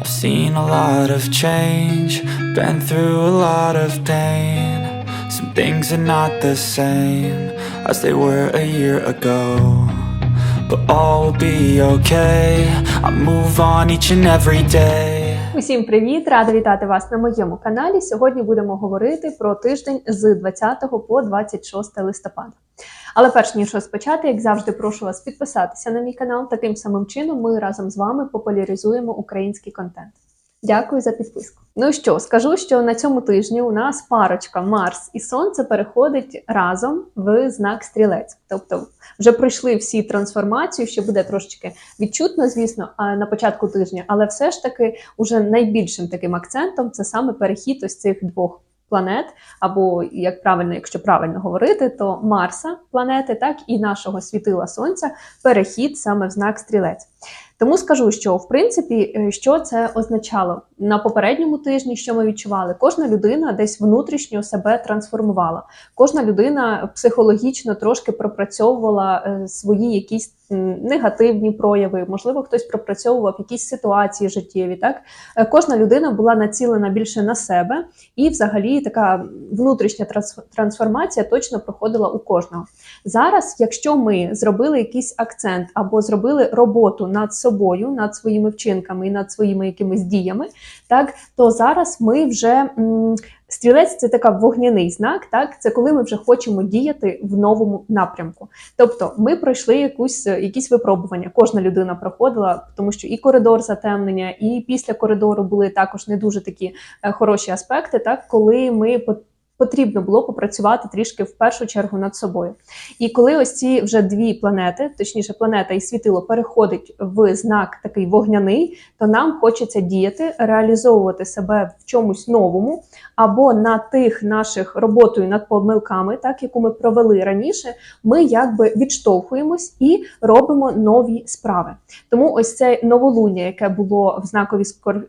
I've seen a lot of change, been through a lot of pain. Some things are not the same as they were a year ago. But all will be okay. I move on each and every day. Усім привіт! Рада вітати вас на моєму каналі. Сьогодні будемо говорити про тиждень з 20 по 26 листопада. Але перш ніж розпочати, як завжди, прошу вас підписатися на мій канал. Таким самим чином ми разом з вами популяризуємо український контент. Дякую за підписку. Ну що, скажу, що на цьому тижні у нас парочка Марс і Сонце переходить разом в знак стрілець. Тобто вже пройшли всі трансформації, ще буде трошечки відчутно, звісно, на початку тижня, але все ж таки уже найбільшим таким акцентом це саме перехід ось цих двох. Планет, або як правильно, якщо правильно говорити, то Марса планети, так і нашого світила Сонця перехід саме в знак стрілець. Тому скажу, що в принципі, е, що це означало на попередньому тижні, що ми відчували, кожна людина десь внутрішньо себе трансформувала. Кожна людина психологічно трошки пропрацьовувала е, свої якісь негативні прояви. Можливо, хтось пропрацьовував якісь ситуації життєві. Так Е, кожна людина була націлена більше на себе, і взагалі така внутрішня трансформація точно проходила у кожного. Зараз, якщо ми зробили якийсь акцент або зробили роботу над собою, над своїми вчинками і над своїми якимись діями, так то зараз ми вже стрілець це така вогняний знак. Так, це коли ми вже хочемо діяти в новому напрямку. Тобто, ми пройшли якусь якісь випробування. Кожна людина проходила, тому що і коридор затемнення, і після коридору були також не дуже такі е, хороші аспекти, так коли ми Потрібно було попрацювати трішки в першу чергу над собою. І коли ось ці вже дві планети, точніше, планета і світило, переходить в знак такий вогняний, то нам хочеться діяти, реалізовувати себе в чомусь новому, або на тих наших роботою над помилками, так яку ми провели раніше, ми якби відштовхуємось і робимо нові справи. Тому ось це новолуння, яке було в знакові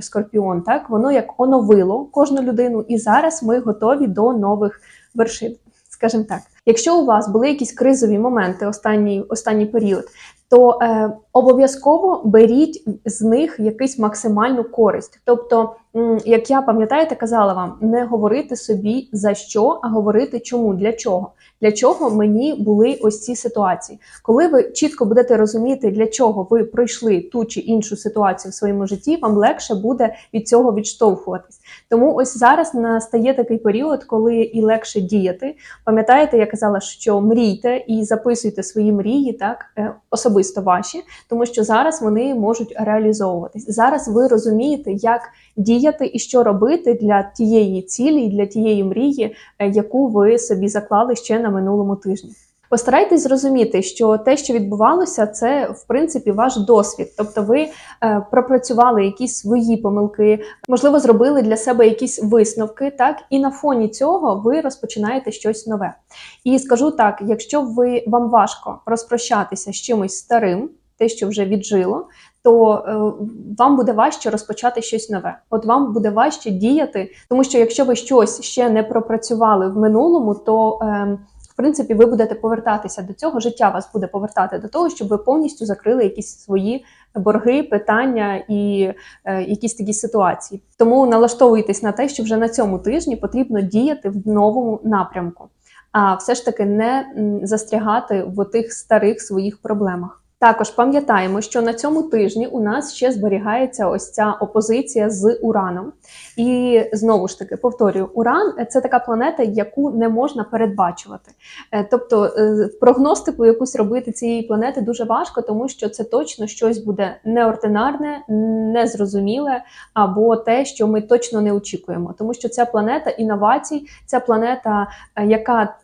Скорпіон, так воно як оновило кожну людину, і зараз ми готові до нових вершин. Скажімо так, якщо у вас були якісь кризові моменти останній, останній період, то е, обов'язково беріть з них якусь максимальну користь. Тобто, як я пам'ятаєте, казала вам, не говорити собі за що, а говорити чому, для чого. Для чого мені були ось ці ситуації? Коли ви чітко будете розуміти, для чого ви пройшли ту чи іншу ситуацію в своєму житті, вам легше буде від цього відштовхуватись. Тому ось зараз настає такий період, коли і легше діяти. Пам'ятаєте, я казала, що мрійте і записуйте свої мрії, так е, особисто ваші, тому що зараз вони можуть реалізовуватись. Зараз ви розумієте, як діяти і що робити для тієї цілі, і для тієї мрії, е, яку ви собі заклали ще на минулому тижні. Постарайтесь зрозуміти, що те, що відбувалося, це в принципі ваш досвід. Тобто, ви е, пропрацювали якісь свої помилки, можливо, зробили для себе якісь висновки, так і на фоні цього ви розпочинаєте щось нове. І скажу так: якщо ви вам важко розпрощатися з чимось старим, те, що вже віджило, то е, вам буде важче розпочати щось нове. От вам буде важче діяти, тому що якщо ви щось ще не пропрацювали в минулому, то е, в принципі ви будете повертатися до цього. Життя вас буде повертати до того, щоб ви повністю закрили якісь свої борги, питання і е, якісь такі ситуації. Тому налаштовуйтесь на те, що вже на цьому тижні потрібно діяти в новому напрямку, а все ж таки не застрягати в тих старих своїх проблемах. Також пам'ятаємо, що на цьому тижні у нас ще зберігається ось ця опозиція з Ураном. І знову ж таки повторюю, Уран це така планета, яку не можна передбачувати. Е, Тобто е, прогностику якусь робити цієї планети дуже важко, тому що це точно щось буде неординарне, незрозуміле або те, що ми точно не очікуємо. Тому що ця планета інновацій, ця планета, е, яка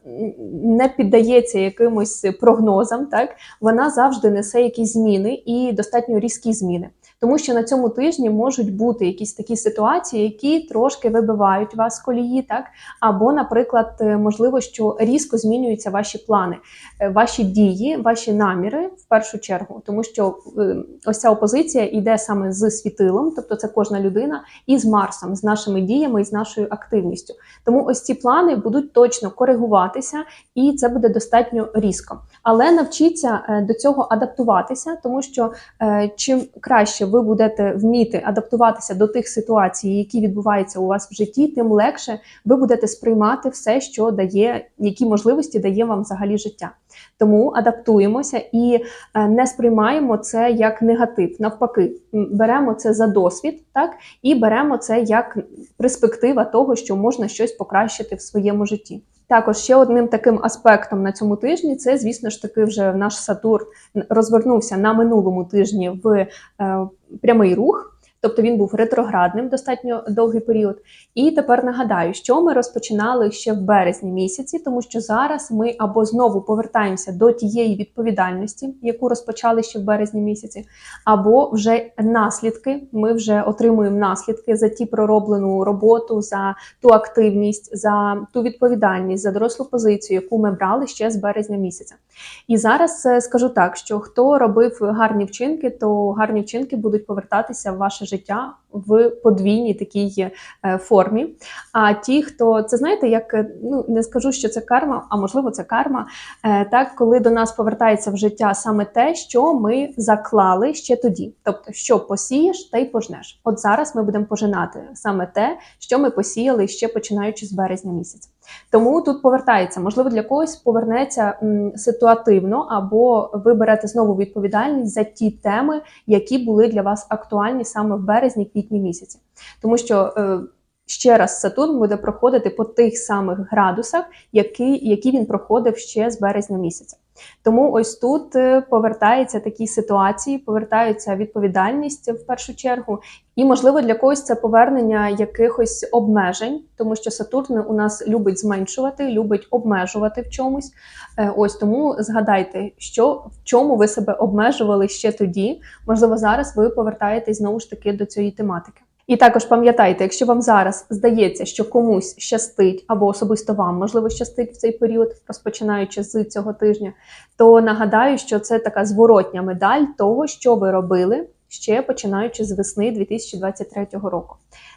не піддається якимось прогнозам, так вона завжди несе якісь зміни і достатньо різкі зміни. Тому що на цьому тижні можуть бути якісь такі ситуації, які трошки вибивають вас з колії, так або, наприклад, е, можливо, що різко змінюються ваші плани, е, ваші дії, ваші наміри в першу чергу, тому що е, ось ця опозиція йде саме з світилом, тобто це кожна людина, і з Марсом, з нашими діями і з нашою активністю. Тому ось ці плани будуть точно коригуватися, і це буде достатньо різко. Але навчіться до цього адаптуватися, тому що чим краще ви будете вміти адаптуватися до тих ситуацій, які відбуваються у вас в житті, тим легше ви будете сприймати все, що дає, які можливості дає вам взагалі життя. Тому адаптуємося і е, не сприймаємо це як негатив. Навпаки, беремо це за досвід, так і беремо це як перспектива того, що можна щось покращити в своєму житті. Також ще одним таким аспектом на цьому тижні це, звісно ж таки, вже наш Сатурн розвернувся на минулому тижні в е, прямий рух. Тобто він був ретроградним достатньо довгий період. І тепер нагадаю, що ми розпочинали ще в березні місяці, тому що зараз ми або знову повертаємося до тієї відповідальності, яку розпочали ще в березні місяці, або вже наслідки. Ми вже отримуємо наслідки за ті пророблену роботу, за ту активність, за ту відповідальність, за дорослу позицію, яку ми брали ще з березня місяця. І зараз е, скажу так, що хто робив гарні вчинки, то гарні вчинки будуть повертатися в ваше життя життя в подвійній такій е, формі. А ті, хто це знаєте, як е, ну не скажу, що це карма, а можливо, це карма. е, Так, коли до нас повертається в життя саме те, що ми заклали ще тоді. Тобто, що посієш, те й пожнеш. От зараз ми будемо пожинати саме те, що ми посіяли ще починаючи з березня місяця. Тому тут повертається, можливо, для когось повернеться м, ситуативно, або ви берете знову відповідальність за ті теми, які були для вас актуальні саме в березні-квітні місяці. Тому що е, ще раз Сатурн буде проходити по тих самих градусах, які, які він проходив ще з березня місяця. Тому ось тут е, повертаються такі ситуації, повертаються відповідальність в першу чергу, і можливо для когось це повернення якихось обмежень, тому що Сатурн у нас любить зменшувати, любить обмежувати в чомусь. Е, Ось тому згадайте, що в чому ви себе обмежували ще тоді. Можливо, зараз ви повертаєтесь знову ж таки до цієї тематики. І також пам'ятайте, якщо вам зараз здається, що комусь щастить або особисто вам можливо щастить в цей період, розпочинаючи з цього тижня, то нагадаю, що це така зворотня медаль того, що ви робили ще починаючи з весни 2023 року.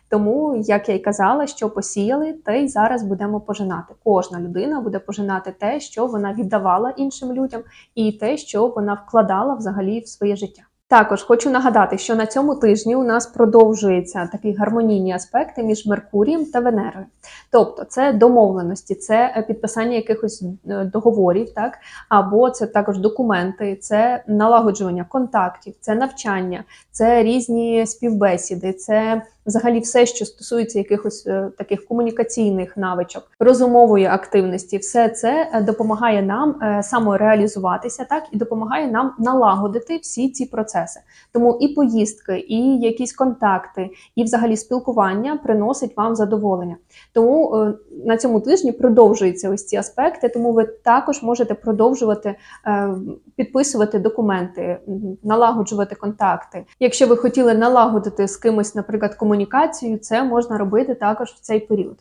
Тому, як я й казала, що посіяли, те й зараз будемо пожинати. Кожна людина буде пожинати те, що вона віддавала іншим людям, і те, що вона вкладала взагалі в своє життя. Також хочу нагадати, що на цьому тижні у нас продовжуються такі гармонійні аспекти між Меркурієм та Венерою. Тобто, це домовленості, це е, підписання якихось е, договорів, так або це також документи, це налагоджування контактів, це навчання, це різні співбесіди, це взагалі все, що стосується якихось е, таких комунікаційних навичок, розумової активності, все це е, допомагає нам е, самореалізуватися, так і допомагає нам налагодити всі ці процеси. Тому і поїздки, і якісь контакти, і взагалі спілкування приносить вам задоволення. Тому на цьому тижні продовжуються ось ці аспекти, тому ви також можете продовжувати підписувати документи, налагоджувати контакти. Якщо ви хотіли налагодити з кимось, наприклад, комунікацію, це можна робити також в цей період.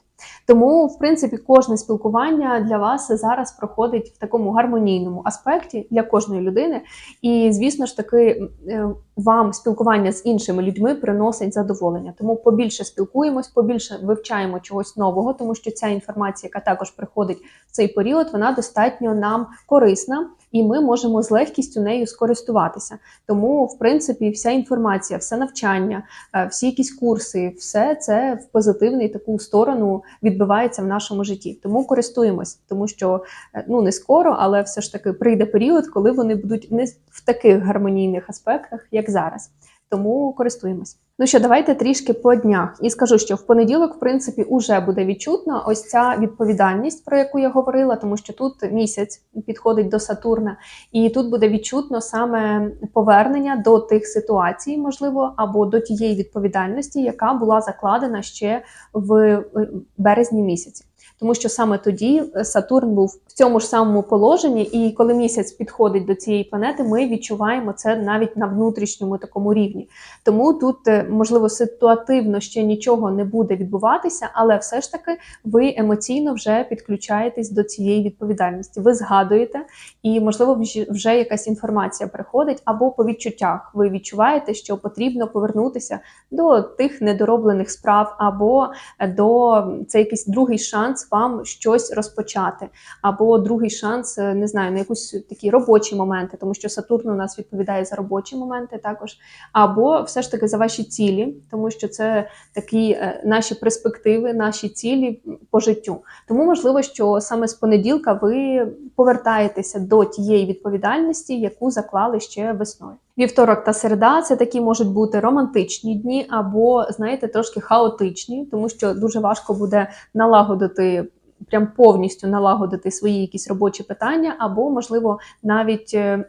Тому, в принципі, кожне спілкування для вас зараз проходить в такому гармонійному аспекті для кожної людини. І, звісно ж таки, е, вам спілкування з іншими людьми приносить задоволення. Тому побільше спілкуємось, побільше вивчаємо чогось нового, тому що ця інформація, яка також приходить в цей період, вона достатньо нам корисна. І ми можемо з легкістю нею скористуватися. Тому, в принципі, вся інформація, все навчання, е, всі якісь курси, все це в позитивну таку сторону відбивається в нашому житті. Тому користуємось, тому що е, ну не скоро, але все ж таки прийде період, коли вони будуть не в таких гармонійних аспектах, як зараз. Тому користуємось. Ну що, давайте трішки по днях. І скажу, що в понеділок, в принципі, уже буде відчутна ось ця відповідальність, про яку я говорила, тому що тут місяць підходить до Сатурна, і тут буде відчутно саме повернення до тих ситуацій, можливо, або до тієї відповідальності, яка була закладена ще в е, березні місяці. Тому що саме тоді е, Сатурн був в цьому ж самому положенні, і коли місяць підходить до цієї планети, ми відчуваємо це навіть на внутрішньому такому рівні. Тому тут, е, можливо, ситуативно ще нічого не буде відбуватися, але все ж таки ви емоційно вже підключаєтесь до цієї відповідальності. Ви згадуєте, і можливо вже- якась інформація приходить, або по відчуттях ви відчуваєте, що потрібно повернутися до тих недороблених справ, або до це якийсь другий шанс вам щось розпочати, або другий шанс, е, не знаю, на якусь такі робочі моменти, тому що Сатурн у нас відповідає за робочі моменти також, або все ж таки за ваші цілі, тому що це такі е, наші перспективи, наші цілі по життю. Тому можливо, що саме з понеділка ви повертаєтеся до тієї відповідальності, яку заклали ще весною. Вівторок та середа це такі можуть бути романтичні дні, або знаєте, трошки хаотичні, тому що дуже важко буде налагодити. Прям повністю налагодити свої якісь робочі питання, або, можливо, навіть е,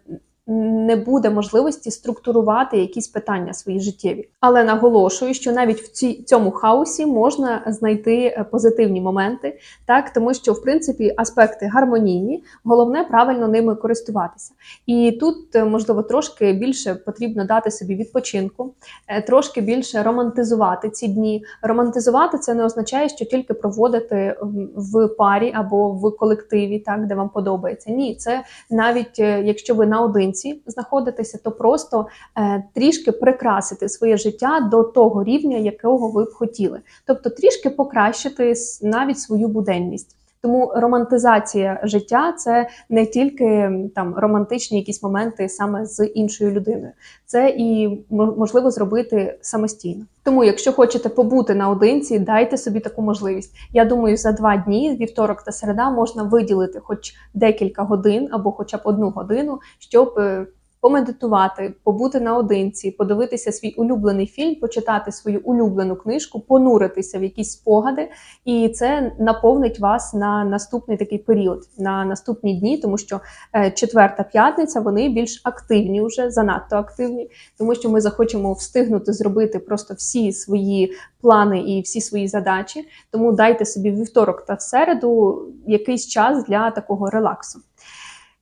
не буде можливості структурувати якісь питання свої життєві. Але наголошую, що навіть в ці, цьому хаосі можна знайти е, позитивні моменти, так тому що в принципі аспекти гармонійні, головне правильно ними користуватися. І тут е, можливо трошки більше потрібно дати собі відпочинку, е, трошки більше романтизувати ці дні. Романтизувати це не означає, що тільки проводити в парі або в колективі, так де вам подобається. Ні, це навіть якщо ви наодинці знаходитеся, то просто е, трішки прикрасити своє життя до того рівня, якого ви б хотіли, тобто трішки покращити навіть свою буденність. Тому романтизація життя це не тільки там романтичні якісь моменти саме з іншою людиною, це і мо- можливо зробити самостійно. Тому, якщо хочете побути наодинці, дайте собі таку можливість. Я думаю, за два дні, вівторок та середа, можна виділити хоч декілька годин або хоча б одну годину, щоб е, помедитувати, побути наодинці, подивитися свій улюблений фільм, почитати свою улюблену книжку, понуритися в якісь спогади, і це наповнить вас на наступний такий період, на наступні дні, тому що е, четверта п'ятниця вони більш активні, вже занадто активні, тому що ми захочемо встигнути зробити просто всі свої плани і всі свої задачі. Тому дайте собі вівторок та в середу якийсь час для такого релаксу.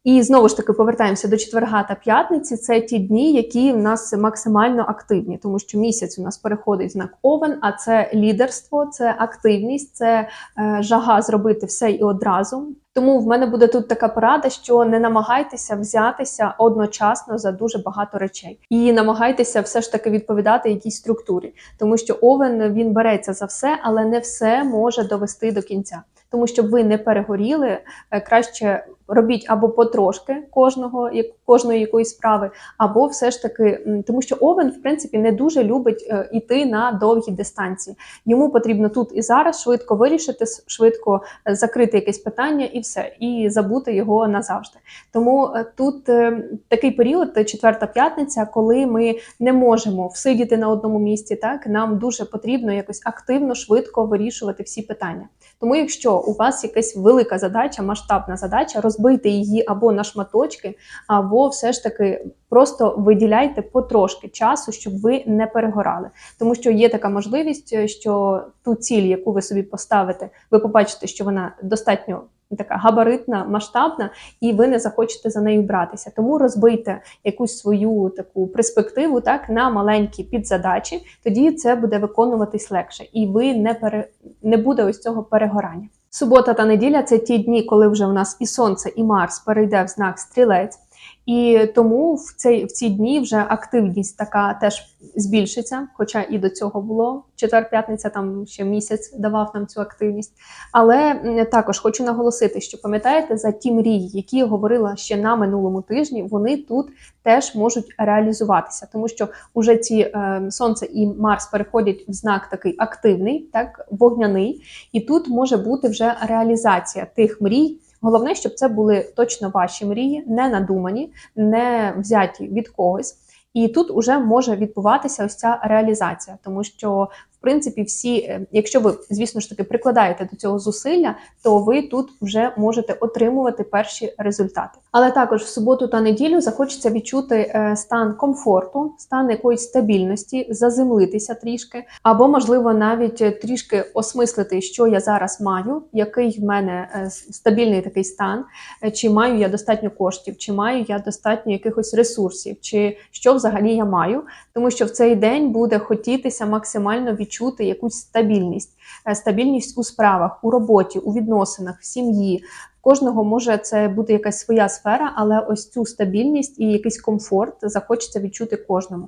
І знову ж таки повертаємося до четверга та п'ятниці. Це ті дні, які в нас максимально активні, тому що місяць у нас переходить знак Овен, а це лідерство, це активність, це е, жага зробити все і одразу. Тому в мене буде тут така порада, що не намагайтеся взятися одночасно за дуже багато речей, і намагайтеся все ж таки відповідати якійсь структурі, тому що овен він береться за все, але не все може довести до кінця. Тому щоб ви не перегоріли, е, краще робіть або потрошки кожного кожної якоїсь справи, або все ж таки, тому що овен в принципі не дуже любить е, іти на довгі дистанції. Йому потрібно тут і зараз швидко вирішити, швидко е, закрити якесь питання і все, і забути його назавжди. Тому тут такий період, четверта п'ятниця, коли ми не можемо всидіти на одному місці. Так нам дуже потрібно якось активно, швидко вирішувати всі питання. Тому, якщо у вас якась велика задача, масштабна задача, розбийте її або на шматочки, або все ж таки просто виділяйте потрошки часу, щоб ви не перегорали. Тому що є така можливість, е, що ту ціль, яку ви собі поставите, ви побачите, що вона достатньо така габаритна, масштабна, і ви не захочете за нею братися. Тому розбийте якусь свою таку перспективу так на маленькі підзадачі, тоді це буде виконуватись легше, і ви не пере не буде ось цього перегорання. Субота та неділя це ті дні, коли вже у нас і сонце, і Марс перейде в знак стрілець. І тому в цей в ці дні вже активність така теж збільшиться, хоча і до цього було четвер-п'ятниця, там ще місяць давав нам цю активність. Але також хочу наголосити, що пам'ятаєте за ті мрії, які я говорила ще на минулому тижні, вони тут теж можуть реалізуватися, тому що уже ці е, сонце і Марс переходять в знак такий активний, так вогняний, і тут може бути вже реалізація тих мрій. Головне, щоб це були точно ваші мрії, не надумані, не взяті від когось. І тут уже може відбуватися ось ця реалізація, тому що принципі всі, е, якщо ви, звісно ж таки, прикладаєте до цього зусилля, то ви тут вже можете отримувати перші результати. Але також в суботу та неділю захочеться відчути е, стан комфорту, стан якоїсь стабільності, заземлитися трішки, або можливо навіть трішки осмислити, що я зараз маю, який в мене е, стабільний такий стан, чи маю я достатньо коштів, чи маю я достатньо якихось ресурсів, чи що взагалі я маю, тому що в цей день буде хотітися максимально відчути якусь стабільність, Е, стабільність у справах, у роботі, у відносинах, в сім'ї. Кожного може це бути якась своя сфера, але ось цю стабільність і якийсь комфорт захочеться відчути кожному.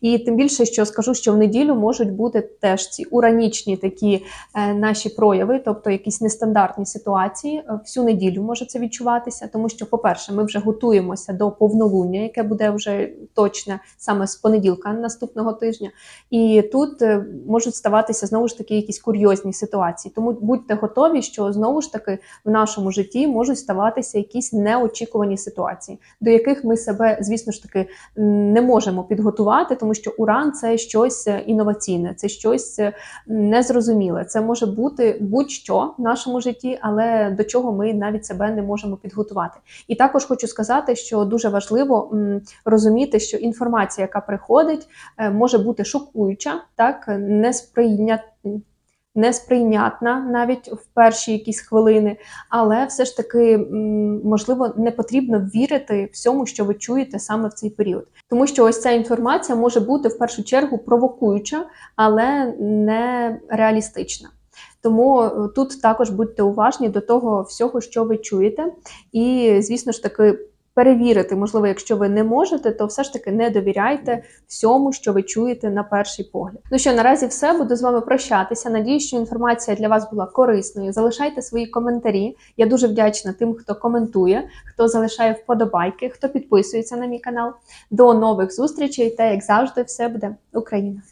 І тим більше, що скажу, що в неділю можуть бути теж ці уранічні такі е, наші прояви, тобто якісь нестандартні ситуації. Е, Всю неділю може це відчуватися, тому що, по-перше, ми вже готуємося до повнолуння, яке буде вже точне саме з понеділка наступного тижня. І тут е, можуть ставатися знову ж таки якісь курйозні ситуації. Тому будьте готові, що знову ж таки в нашому житті можуть ставатися якісь неочікувані ситуації, до яких ми себе, звісно ж таки, не можемо підготувати, тому що уран це щось е, інноваційне, це щось е, незрозуміле. Це може бути будь-що в нашому житті, але до чого ми навіть себе не можемо підготувати. І також хочу сказати, що дуже важливо розуміти, що інформація, яка приходить, е, може бути шокуюча, так несприйнят... несприйнятна навіть в перші якісь хвилини, але все ж таки можливо не потрібно вірити всьому, що ви чуєте саме в цей період, тому що ось ця інформація може бути в першу чергу провокуюча, але не реалістична. Тому е, тут також будьте уважні до того всього, що ви чуєте, і звісно ж таки. Перевірити, можливо, якщо ви не можете, то все ж таки не довіряйте всьому, що ви чуєте на перший погляд. Ну що наразі все буду з вами прощатися. Надію, що інформація для вас була корисною. Залишайте свої коментарі. Я дуже вдячна тим, хто коментує, хто залишає вподобайки, хто підписується на мій канал. До нових зустрічей та як завжди, все буде Україна!